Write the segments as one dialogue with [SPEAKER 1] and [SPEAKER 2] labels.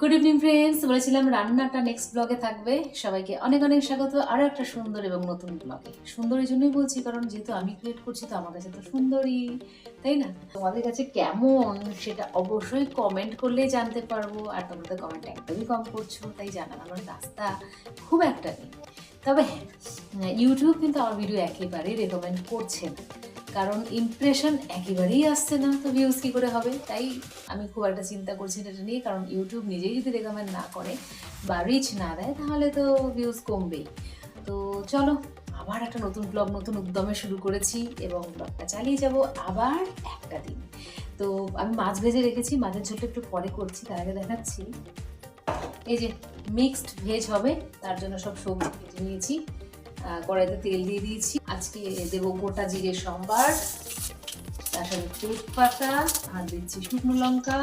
[SPEAKER 1] Good evening friends বলেছিলাম রান্নাটা next ব্লগে থাকবে। সবাইকে অনেক অনেক স্বাগত। আরও একটা সুন্দর এবং নতুন ব্লগে সুন্দর এই জন্যই বলছি, কারণ যেহেতু আমি ক্রিয়েট করছি, তো আমার কাছে তো সুন্দরই, তাই না? তোমাদের কাছে কেমন সেটা অবশ্যই কমেন্ট করলেই জানতে পারব, আর তোমরা তো কমেন্ট একদমই কম করছ, তাই জানানোর রাস্তা খুব একটা নেই। তবে হ্যাঁ ইউটিউব কিন্তু আমার ভিডিও একেবারেই রেকমেন্ড করছে না। কারণ ইমপ্রেশন একেবারেই আসছে না। তো ভিউজ কী করে হবে? তাই আমি খুব একটা চিন্তা করছি না এটা নিয়ে, কারণ ইউটিউব নিজেই যদি রেকমেন্ড না করে বা রিচ না দেয়, তাহলে তো ভিউজ কমবেই। তো চলো, আবার একটা নতুন ব্লগ নতুন উদ্যমে শুরু করেছি এবং ব্লগটা চালিয়ে যাব আবার একটা দিন। তো আমি মাছ ভেজে রেখেছি, মাছের ঝোলটা একটু পরে করছি, তার আগে দেখাচ্ছি। এই যে মিক্সড ভেজ হবে, তার জন্য সব সবজি কেটে নিয়েছি। কড়াইতে তেল দিয়ে দিয়েছি। আজকে দেবো গোটা জিরে সম্বার, তার সাথে তেজপাতা, আর দিচ্ছি শুকনো লঙ্কা।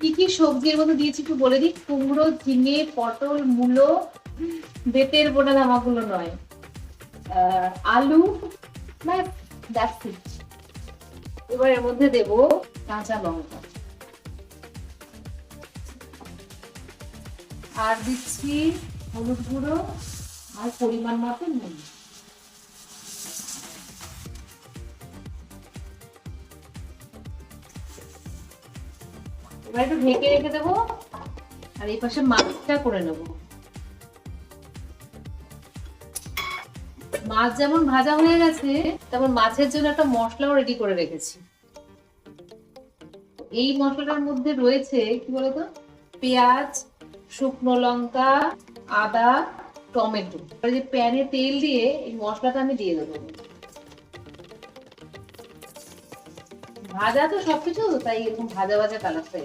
[SPEAKER 1] কি কি সবজির মধ্যে দিয়েছি একটু বলে দিই? কুমড়ো, ঝিঙে, পটল, মূলো, বেতের বোনা জামাগুলো নয়। আলু, ব্যাস এবার এর মধ্যে দেব কাঁচা লঙ্কা। আর দিচ্ছি হলুদ গুঁড়ো আর পরিমাণ মতো নুন। এবার একটু ঢেকে রেখে দেবো আর এই পাশে মাছটা করে নেব। মাছ যেমন ভাজা হয়ে গেছে, তেমন মাছের জন্য একটা মশলাও রেডি করে রেখেছি। এই মশলাটার মধ্যে রয়েছে, কি বলতো? পেঁয়াজ, শুকনো লঙ্কা, আদা, টমেটো। যে প্যানে তেল দিয়ে এই মশলাটা আমি দিয়ে দেবো। ভাজা তো সবকিছু, তাই এরকম ভাজা ভাজা কালারটা।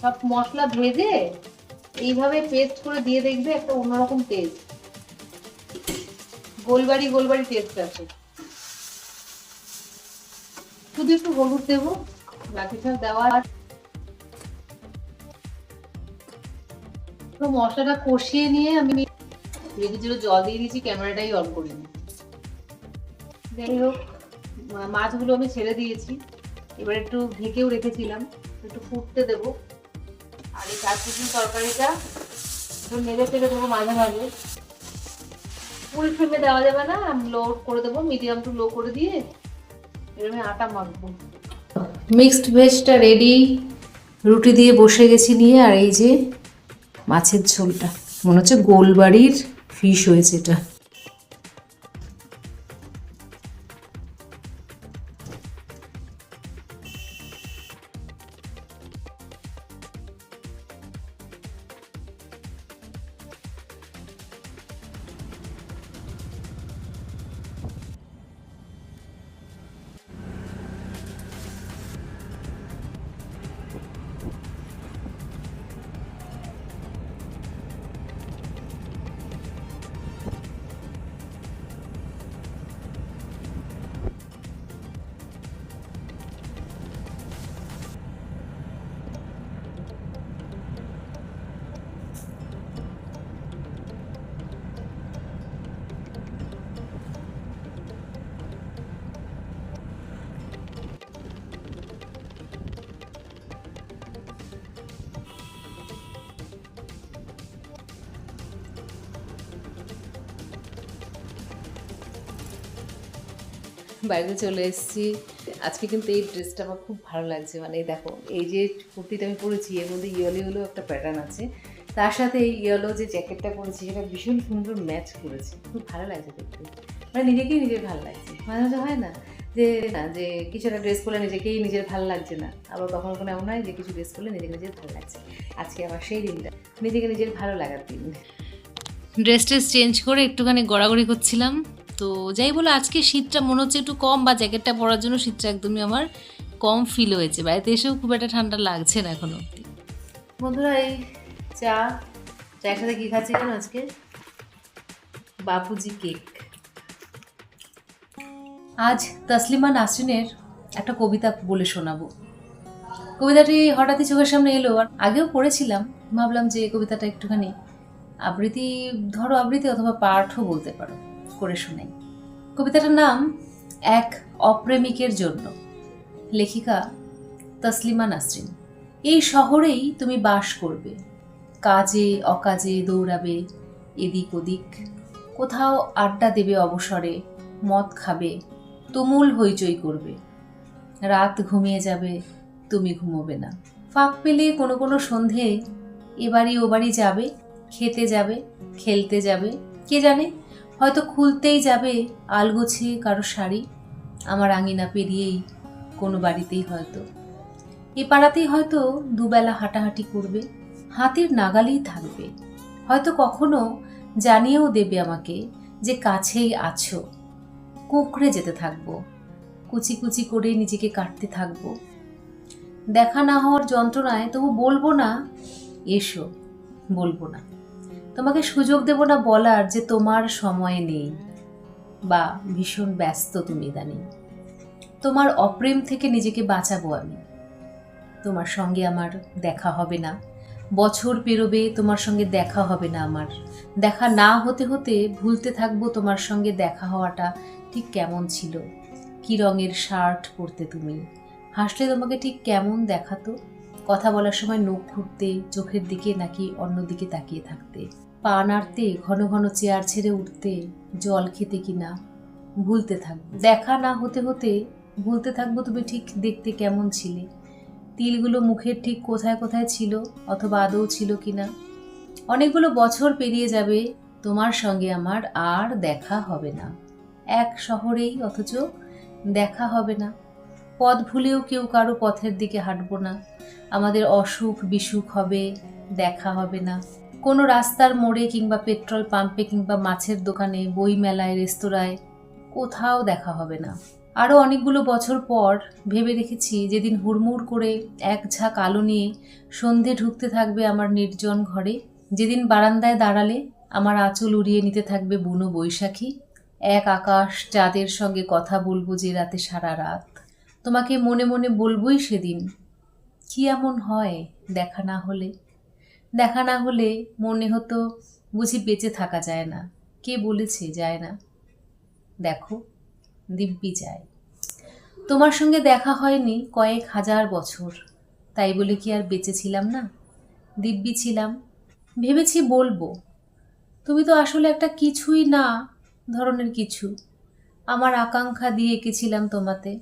[SPEAKER 1] সব মশলা ভেজে এইভাবে পেস্ট করে দিয়ে দেখবে একটা অন্যরকম টেস্ট গোলবাড়ি গোলবাড়ি টেস্ট আছে। শুধু একটু হলুদ দেবো বাকি সব দেওয়ার তো মশলাটা কষিয়ে নিয়ে আমি জন্য জল দিয়ে দিয়েছি, ক্যামেরাটাই অন করে করিনি যাই হোক মাছগুলো আমি ছেড়ে দিয়েছি। এবার একটু ঢেকেও রেখেছিলাম, একটু ফুটতে দেবো। আর এই কাশ্মীর তরকারিটা, একটু নেড়ে ফেলে দেবো মাঝে মাঝে। ফুল ফ্লেমে দেওয়া যাবে না, আমি লো করে দেবো মিডিয়াম টু লো করে দিয়ে এরকম আটা মাখবো। মিক্সড ভেজটা রেডি রুটি দিয়ে বসে গেছি নিয়ে, আর এই যে মাছের ঝোলটা। মনে হচ্ছে গোলবাড়ির ফিশ হয়েছে এটা। বাইরে চলে এসেছি। আজকে কিন্তু এই ড্রেসটা আমার খুব ভালো লাগছে। মানে দেখো, এই যে কুর্তিটা আমি পরেছি, এর মধ্যে ইয়েলো ইয়েলো একটা প্যাটার্ন আছে। তার সাথে এই ইয়েলো যে জ্যাকেটটা পরেছি, সেটা ভীষণ সুন্দর ম্যাচ করেছে। খুব ভালো লাগছে দেখতে। মানে নিজেকেই নিজের ভালো লাগছে। মাঝে মাঝে হয় না যে না, যে কিছু একটা ড্রেস পরলে নিজেকেই নিজের ভালো লাগছে না। আবার কখনো কখনো এমন হয় যে কিছু ড্রেস পরলে নিজেকে নিজের ভালো লাগছে। আজকে আবার সেই দিনটা। নিজেকে নিজের ভালো লাগার দিন। ড্রেস ট্রেস চেঞ্জ করে একটুখানি গড়াগড়ি করছিলাম। তো যাই বলো, আজকে শীতটা মনে হচ্ছে একটু কম, বা জ্যাকেটটা পরার জন্য শীতটা একদমই আমার কম ফিল হয়েছে। বাড়িতে এসেও খুব একটা ঠান্ডা লাগছে না এখন অবধি। বন্ধুরা, এই চা, চায়ের সাথে কী খাচ্ছি জানো আজকে? বাপুজি কেক। আজ তসলিমা নাসরিনের একটা কবিতা বলে শোনাবো। কবিতাটি হঠাৎই চোখের সামনে এলো, আর আগেও পড়েছিলাম, ভাবলাম যে কবিতাটা একটুখানি আবৃত্তি, ধরো আবৃত্তি অথবা পাঠও বলতে পারো। করে শোনাই কবিতাটার নাম এক অপ্রেমিকের জন্য। লেখিকা তসলিমা নাসরিন, এই শহরেই তুমি বাস করবে। কাজে অকাজে দৌড়াবে, এদিক ওদিক। কোথাও আড্ডা দেবে অবসরে, মদ খাবে, তুমুল হইচই করবে। রাত ঘুমিয়ে যাবে, তুমি ঘুমোবে না। ফাঁক পেলে কোনো কোনো সন্ধে এবারই ওবারই যাবে, খেতে যাবে, খেলতে যাবে, কে জানে? হয়তো খুলতেই যাবে আলগোছে কারও শাড়ি। আমার আঙিনা পেরিয়েই কোনো বাড়িতেই হয়তো। এ পাড়াতেই হয়তো দুবেলা হাঁটাহাঁটি করবে, হাতের নাগালেই থাকবে। হয়তো কখনো জানিয়েও দেবে আমাকে যে কাছেই আছো। কুঁকড়ে যেতে থাকব, কুচি কুচি করে নিজেকে কাটতে থাকব। দেখা না হওয়ার যন্ত্রণায় তবু বলব না, এসো, বলব না। তোমাকে সুযোগ দেব না বলার যে তোমার সময় নেই। বা ভীষণ ব্যস্ত তুমি ইদানিং। তোমার অপ্রেম থেকে নিজেকে বাঁচাবো আমি। তোমার সঙ্গে আমার দেখা হবে না। বছর পেরোবে তোমার সঙ্গে দেখা হবে না আমার। দেখা না হতে হতে ভুলতে থাকব তোমার সঙ্গে দেখা হওয়াটা ঠিক কেমন ছিল? কি রঙের শার্ট পরতে তুমি? হাসলে তোমাকে ঠিক কেমন দেখাতো? কথা বলার সময় নখ ঘুরতে, চোখের দিকে নাকি অন্য দিকে তাকিয়ে থাকতে। পা নাড়তে, ঘন ঘন চেয়ার ছেড়ে উঠতে, জল খেতে কিনা ভুলতে থাকব। দেখা না হতে হতে, ভুলতে থাকব তুমি ঠিক দেখতে কেমন ছিলে? তিলগুলো মুখের ঠিক কোথায় কোথায় ছিল অথবা আদৌ ছিল কিনা অনেকগুলো বছর পেরিয়ে যাবে, তোমার সঙ্গে আমার আর দেখা হবে না। এক শহরেই অথচ দেখা হবে না। পথ ভুলেও কেউ কারও পথের দিকে হাঁটবো না। আমাদের অসুখ বিসুখ হবে, দেখা হবে না। কোনো রাস্তার মোড়ে কিংবা পেট্রোল পাম্পে কিংবা মাছের দোকানে বই মেলায় রেস্তোরাঁয় কোথাও দেখা হবে না। আরও অনেকগুলো বছর পর ভেবে রেখেছি যেদিন হুড়মুড় করে এক ঝাঁক আলো নিয়ে সন্ধে ঢুকতে থাকবে আমার নির্জন ঘরে, যেদিন বারান্দায় দাঁড়ালে আমার আঁচল উড়িয়ে নিতে থাকবে বুনো বৈশাখী, এক আকাশ চাঁদের সঙ্গে কথা বলব যে রাতে সারা রাত। তোমাকে মনে মনে বলবোই সেদিন কি এমন হয় দেখা না হলে? দেখা না হলে মনে হতো বুঝি বেঁচে থাকা যায় না। কে বলেছে যায় না? দেখো, দিব্যি যায়। তোমার সঙ্গে দেখা হয়নি কয়েক হাজার বছর। তাই বলে কি আর বেঁচে ছিলাম না? দিব্যি ছিলাম। ভেবেছি বলব, তুমি তো আসলে একটা কিছুই না ধরনের কিছু। আমার আকাঙ্ক্ষা দিয়ে এঁকেছিলাম তোমাতে।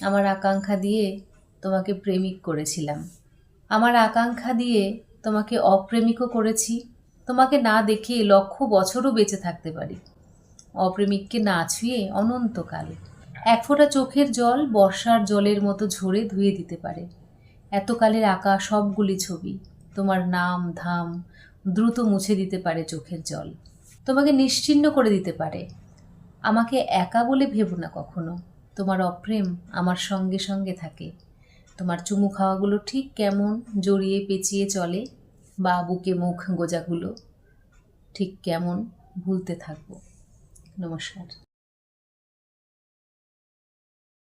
[SPEAKER 1] আমার আকাঙ্ক্ষা দিয়ে তোমাকে প্রেমিক করেছিলাম। আমার আকাঙ্ক্ষা দিয়ে তোমাকে অপ্রেমিকও করেছি। তোমাকে না দেখে লক্ষ বছরও বেঁচে থাকতে পারি। অপ্রেমিককে না ছুঁয়ে অনন্তকাল এক ফোঁটা চোখের জল বর্ষার জলের মতো ঝরে ধুয়ে দিতে পারে। এতকালের আঁকা সবগুলি ছবি তোমার নাম, ধাম দ্রুত মুছে দিতে পারে চোখের জল। তোমাকে নিশ্চিন্ন করে দিতে পারে। আমাকে একা বলে ভেবো না কখনো। তোমার অপ্রেম আমার সঙ্গে সঙ্গে থাকে। তোমার চুমু খাওয়াগুলো ঠিক কেমন? জড়িয়ে পেঁচিয়ে চলে। বা বুকে মুখ গোজাগুলো ঠিক কেমন? ভুলতে থাকব। নমস্কার।